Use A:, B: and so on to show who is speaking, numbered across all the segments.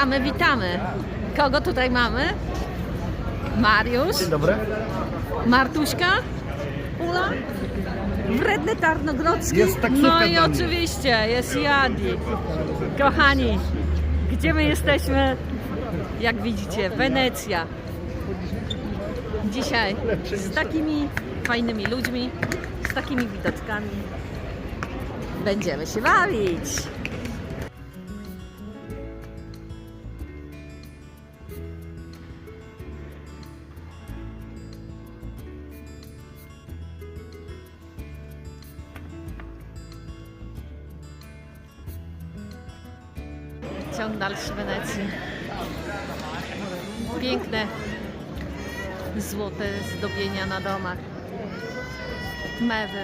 A: Witamy, witamy. Kogo tutaj mamy? Mariusz,
B: Dzień dobry.
A: Martuśka, Ula, Wredny Tarnogrodzki.
B: Jest taksówka
A: no i oczywiście jest Jadi. Kochani, gdzie my jesteśmy? Jak widzicie, Wenecja. Dzisiaj z takimi fajnymi ludźmi, z takimi widoczkami będziemy się bawić. Dalszy Wenecji. Piękne złote zdobienia na domach. Mewy,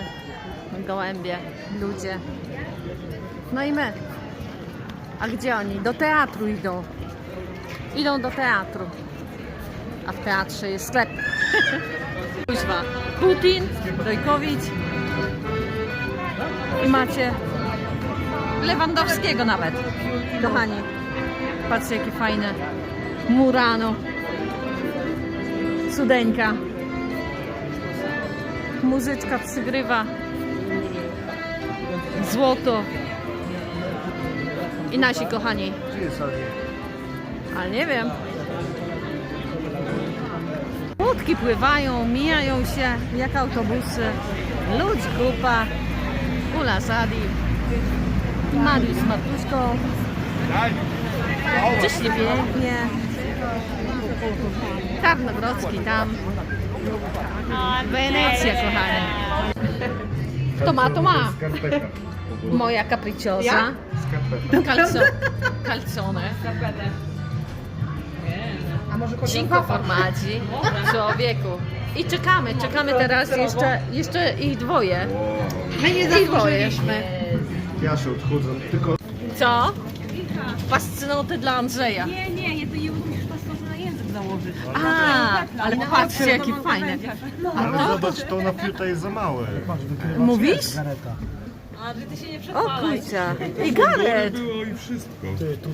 A: gołębie, ludzie. No i my. A gdzie oni? Do teatru idą. Idą do teatru. A w teatrze jest sklep. Kuźwa. Putin, Dojkowicz. I macie Lewandowskiego nawet. Kochani, patrzcie jakie fajne. Murano. Cudeńka. Muzyczka przygrywa. Złoto. I nasi kochani. Ale nie wiem. Łódki pływają, mijają się jak autobusy. Ludź kupa. Ula Sadi. Mariusz. Czyś nie pięknie. Tarnogrodzki tam. Wenecja, kochani. To ma, to ma. Moja. Calzo, calzone.
B: A może chodzi
A: Cinque formaggi. Człowieku. I czekamy, czekamy teraz jeszcze, jeszcze ich dwoje.
C: My nie zasłużyliśmy.
B: Ja się odchudzę, tylko
A: Co? Fascynoty dla Andrzeja.
C: Nie, nie, nie, to nie musisz pasować na język założyć.
A: A, ale patrzcie jakie fajne.
B: Ale zobacz, to na fiuta jest za małe.
A: Mówisz?
C: A, że ty się nie
A: O
C: przechwalaj.
A: kurczę. I Garet.
D: było i wszystko.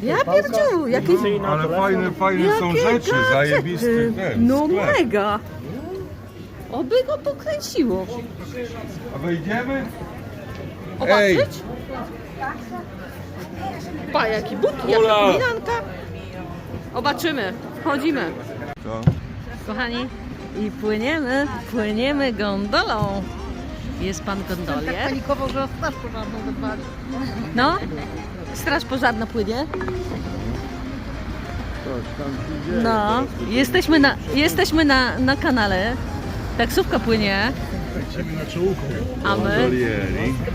A: Ja pierdziu, jakie,
D: Ale fajne, fajne są
A: jakie
D: rzeczy,
A: gadżety.
D: zajebisty ten
A: No
D: sklep.
A: mega. Oby go pokręciło.
D: A wejdziemy?
A: Zobaczyć? Pa, jaki but, jaka
D: Ula.
A: kulinanka. Zobaczymy, wchodzimy.
D: To.
A: Kochani, i płyniemy, płyniemy gondolą. Jest pan gondolier?
C: Panikował, że straż pożarną wezwali.
A: No, straż pożarna płynie. No, jesteśmy na, jesteśmy na, na kanale. Taksówka płynie,
B: Lecimy na czołówkę.
A: a my,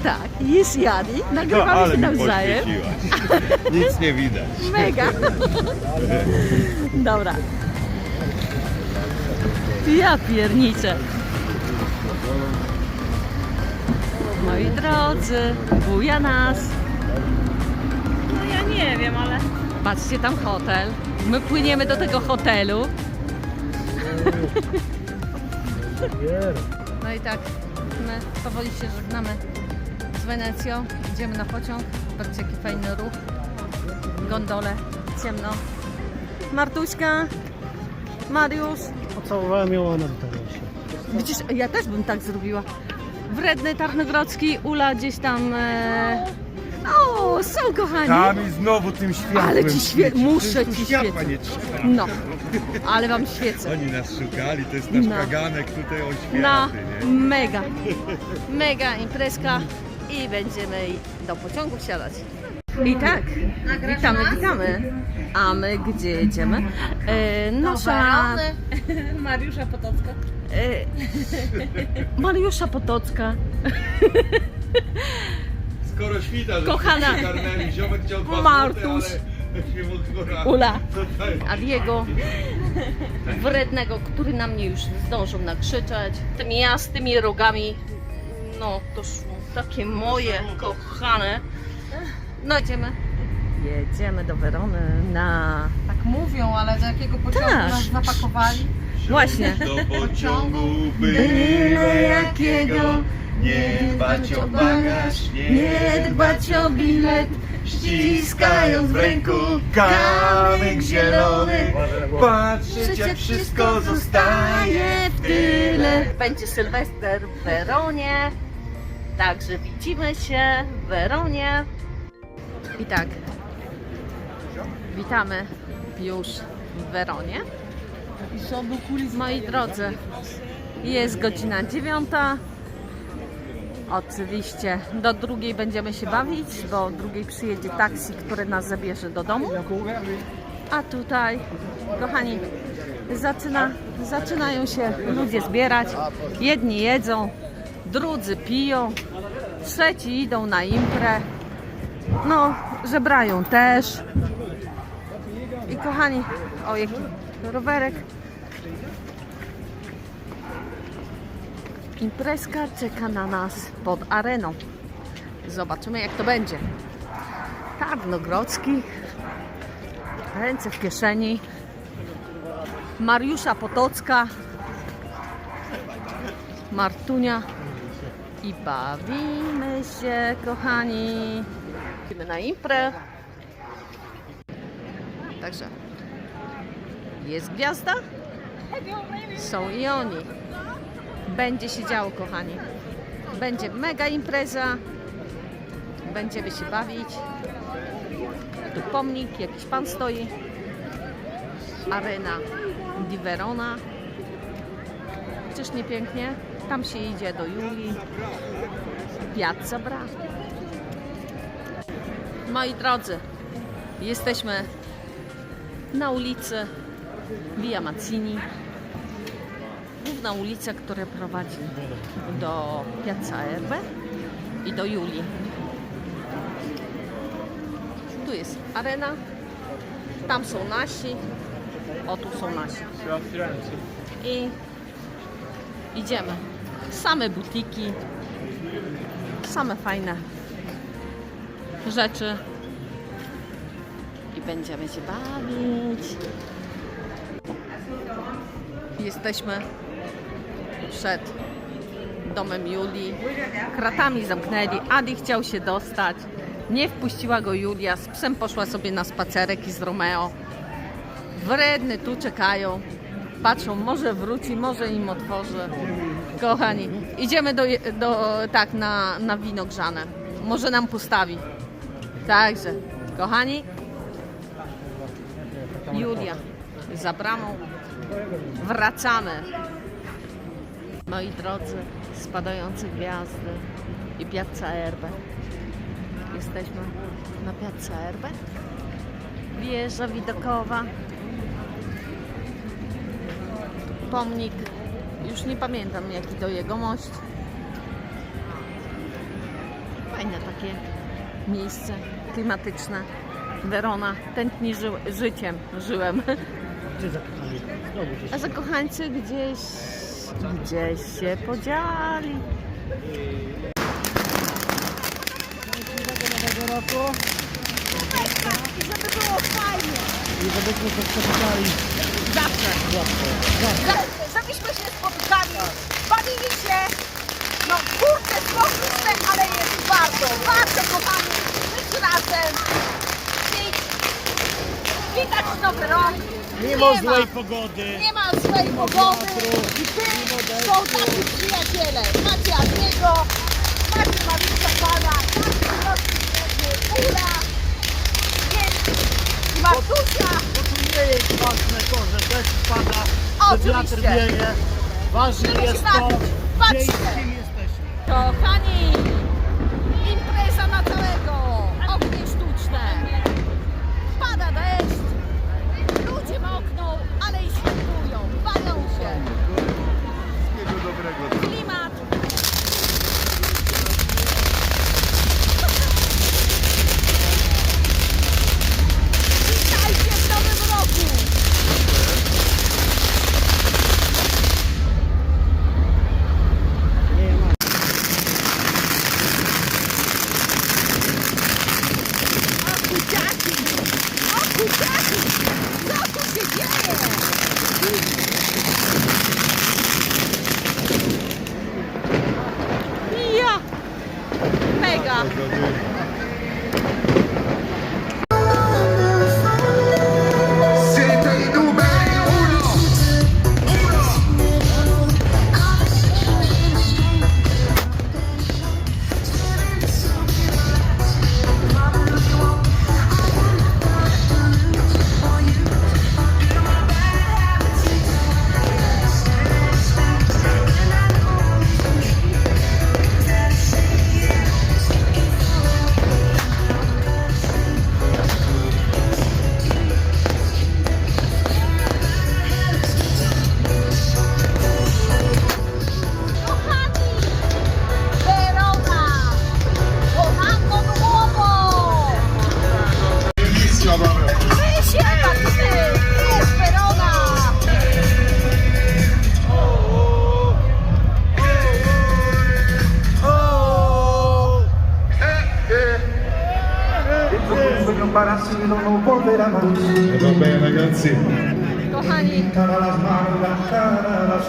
A: tak, jest Jadi,
D: No,
A: nagrywamy
D: ale
A: się nawzajem.
D: Nic nie widać.
A: Mega. Dobra. Ja pierniczę. Moi drodzy, buja nas.
C: No ja nie wiem, ale...
A: Patrzcie tam hotel. My płyniemy do tego hotelu. No i tak, my powoli się żegnamy z Wenecją. Idziemy na pociąg. Patrzcie jaki fajny ruch. Gondole, ciemno. Martuśka, Mariusz.
B: Pocałowałem ją, ona się.
A: Widzisz, ja też bym tak zrobiła. Wredny Tarnogrodzki, Ula gdzieś tam... E... O, są kochani.
D: Tam i znowu tym światłem
A: Ale ci świe-
D: świeci.
A: muszę
D: tu
A: ci
D: światła
A: świecić.
D: nie.
A: No, ale wam świecę.
D: Oni nas szukali, to jest nasz
A: No.
D: kaganek tutaj o
A: No,
D: światy, nie?
A: mega, mega imprezka i będziemy do pociągu wsiadać. I tak, witamy, witamy. A my gdzie jedziemy? E, nasza
C: Mariusza Potocka.
A: e, Mariusza Potocka.
D: Skoro świta, że
A: Kochana.
D: wszyscy garnęli, ziomek chciał dwa
A: Martuś.
D: złote, ale się góra-
A: Ula.
D: Tutaj.
A: Adiego, wrednego, który na mnie już zdążył nakrzyczeć. Tymi ja z tymi rogami, no to szło takie moje, kochane. No jedziemy. Jedziemy do Werony na...
C: Tak mówią, ale do jakiego pociągu
A: Tak.
C: nas zapakowali?
A: Właśnie.
D: Do pociągu byle jakiego, nie dbać o bagaż,
A: nie dbać o bilet,
D: ściskając w ręku kamyk zielony. Patrzeć jak wszystko zostaje w tyle.
A: Będzie Sylwester w Weronie. Także widzimy się w Weronie. I tak. Witamy już w Weronie. Moi drodzy, jest godzina dziewiąta. Oczywiście do drugiej będziemy się bawić, bo o drugiej przyjedzie taksi, które nas zabierze do domu. A tutaj, kochani, zaczyna, zaczynają się ludzie zbierać. Jedni jedzą, drudzy piją, trzeci idą na imprę. No, żebrają też. I kochani, o jaki rowerek. Imprezka czeka na nas pod areną. Zobaczymy jak to będzie. Tarnogrodzki. Ręce w kieszeni. Mariusza Potocka. Martunia. I bawimy się, kochani. Idziemy na imprę. Także jest gwiazda. Są i oni. Będzie się działo, kochani. Będzie mega impreza. Będziemy się bawić. Tu pomnik, jakiś pan stoi. Arena di Verona. Czyż nie pięknie? Tam się idzie do Julii. Piazza Bra. Moi drodzy, jesteśmy na ulicy Via Mazzini. Główna ulica, która prowadzi do Piazza Erbe i do Julii. Tu jest arena, tam są nasi, o tu są nasi. I idziemy. Same butiki, same fajne rzeczy i będziemy się bawić. Jesteśmy przed domem Julii. Kratami zamknęli. Adi chciał się dostać. Nie wpuściła go Julia. Z psem poszła sobie na spacerek i z Romeo. Wredny tu czekają. Patrzą, może wróci, może im otworzy. Kochani, idziemy do, do tak, na, na wino grzane. Może nam postawi. Także, kochani, Julia za bramą. Wracamy. Moi drodzy, spadające gwiazdy i Piazza Erbe. Jesteśmy na Piazza Erbe. Wieża widokowa. Pomnik. Już nie pamiętam jaki to jego mość. Fajne takie miejsce klimatyczne. Werona tętni ży życiem. Żyłem.
B: Gdzie zakochani? Znowu gdzieś.
A: A zakochańcy gdzieś, gdzieś się podzieli.
B: Nowego roku
A: Żeby było fajnie.
B: i żebyśmy się spotkali
A: Zawsze.
B: zawsze.
A: Za- Żebyśmy się spotykali, bawili się. No kurczę, spokójne, ale jest warto. Warto, kochani, być razem. I witać nowy rok.
B: Mimo
A: Nie ma.
B: złej pogody.
A: Nie ma złej pogody. I ty są tacy przyjaciele. Macie Adniego, macie Mariusza Pana, macie Rosji Ula, jest i Martusia.
B: Bo tu nie jest ważne to, że deszcz pada, że wiatr wieje. Ważne jest to, gdzie jesteśmy.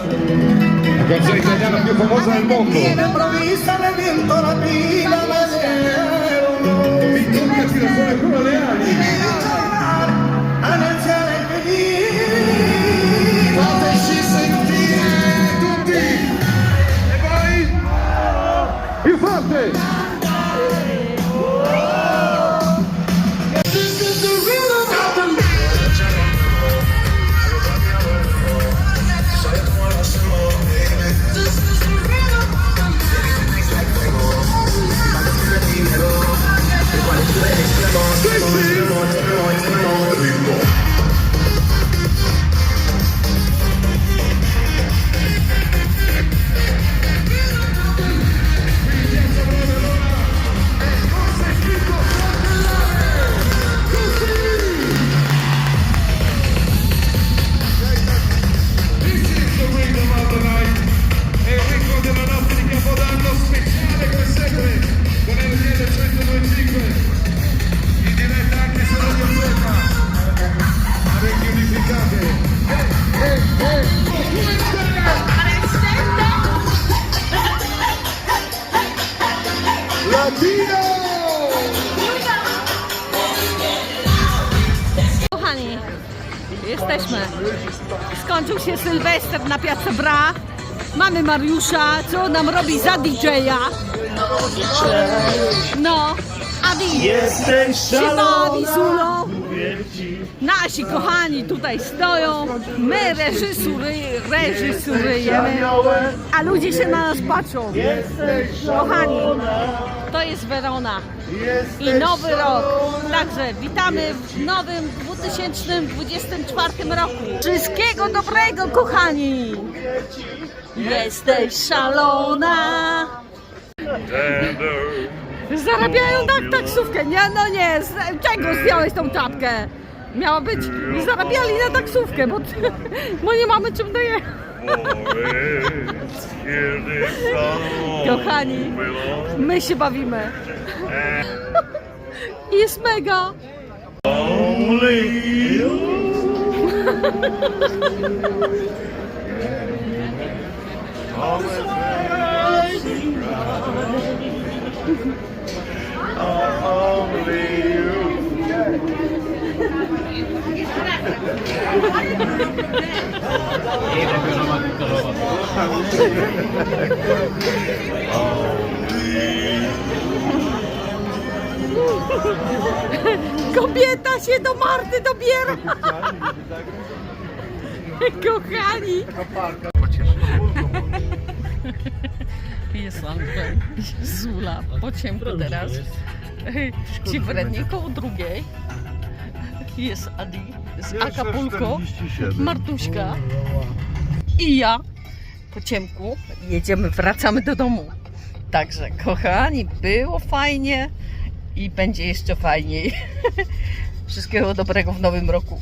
D: la canzone italiana più famosa del mondo. Mi tocca tirare fuori ancora le ali This is
A: Sylwester na Piazza Bra. Mamy Mariusza, co nam robi za DJ-a. No, Adi
B: Jesteś
A: się bawi Zulą. Nasi kochani tutaj stoją, my reżysury, reżyserujemy, a ludzie się na nas patrzą. Kochani, to jest Werona i nowy rok. Także witamy w nowym 2024 roku. Wszystkiego dobrego, kochani! Jesteś szalona! Zarabiają na taksówkę. Nie, no nie, z czego zdjąłeś tą czapkę? Miała być i zarabiali na taksówkę, bo, bo nie mamy czym dojechać. Kochani, my się bawimy. Jest mega. Kobieta się do Marty dobiera. Kochani. Jest jest Zula, po ciemku teraz. Ci wrednie koło drugiej. Jest Adi, jest Acapulco, Martuśka i ja po ciemku. Jedziemy, wracamy do domu. Także kochani, było fajnie i będzie jeszcze fajniej. Wszystkiego dobrego w nowym roku.